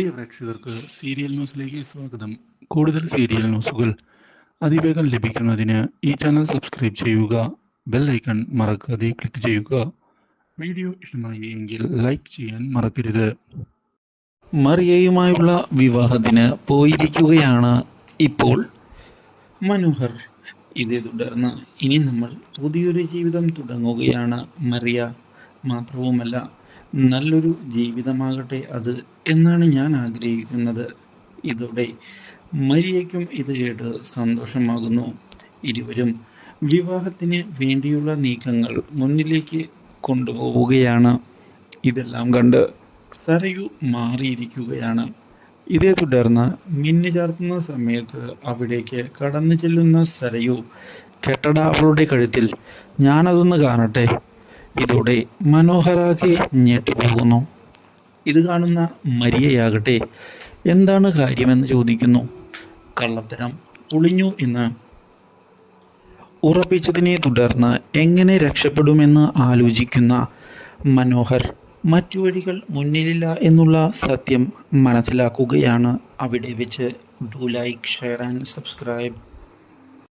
പ്രിയ പ്രേക്ഷകർക്ക് സീരിയൽ ന്യൂസിലേക്ക് സ്വാഗതം. കൂടുതൽ സീരിയൽ ന്യൂസുകൾ അതിവേഗം ലഭിക്കുന്നതിന് ഈ ചാനൽ സബ്സ്ക്രൈബ് ചെയ്യുക ബെൽ ഐക്കൺ മറക്കാതെ ക്ലിക്ക് ചെയ്യുക. വീഡിയോ ഇഷ്ടമായി എങ്കിൽ ലൈക്ക് ചെയ്യാൻ മറക്കരുത്. മറിയയുമായുള്ള വിവാഹത്തിന് പോയിരിക്കുകയാണ് ഇപ്പോൾ മനോഹർ. ഇതേ തുടർന്ന് ഇനി നമ്മൾ പുതിയൊരു ജീവിതം തുടങ്ങുകയാണ് മറിയ. മാത്രവുമല്ല നല്ലൊരു ജീവിതമാകട്ടെ അത് എന്നാണ് ഞാൻ ആഗ്രഹിക്കുന്നത്. ഇതോടെ മരിയയ്ക്കും ഇത് കേട്ട് സന്തോഷമാകുന്നു. ഇരുവരും വിവാഹത്തിന് വേണ്ടിയുള്ള നീക്കങ്ങൾ മുന്നിലേക്ക് കൊണ്ടുപോവുകയാണ്. ഇതെല്ലാം കണ്ട് സരയു മാറിയിരിക്കുകയാണ്. ഇതേ തുടർന്ന് മിന്നു ചാർത്തുന്ന സമയത്ത് അവിടേക്ക് കടന്നു ചെല്ലുന്ന സരയു കെട്ടട അവളുടെ കഴുത്തിൽ. ഞാനതൊന്ന് കാണട്ടെ. ഇതോടെ മനോഹരാകെ ഞെട്ടിപ്പോകുന്നു ഇത് കാണുന്ന മരിയയാകട്ടെ എന്താണ് കാര്യമെന്ന് ചോദിക്കുന്നു. കള്ളത്തരം ഒളിഞ്ഞു എന്ന് ഉറപ്പിച്ചതിനെ തുടർന്ന് എങ്ങനെ രക്ഷപ്പെടുമെന്ന് ആലോചിക്കുന്ന മനോഹർ മറ്റു വഴികൾ മുന്നിലില്ല എന്നുള്ള സത്യം മനസ്സിലാക്കുകയാണ്. അവിടെ വെച്ച് do like share and subscribe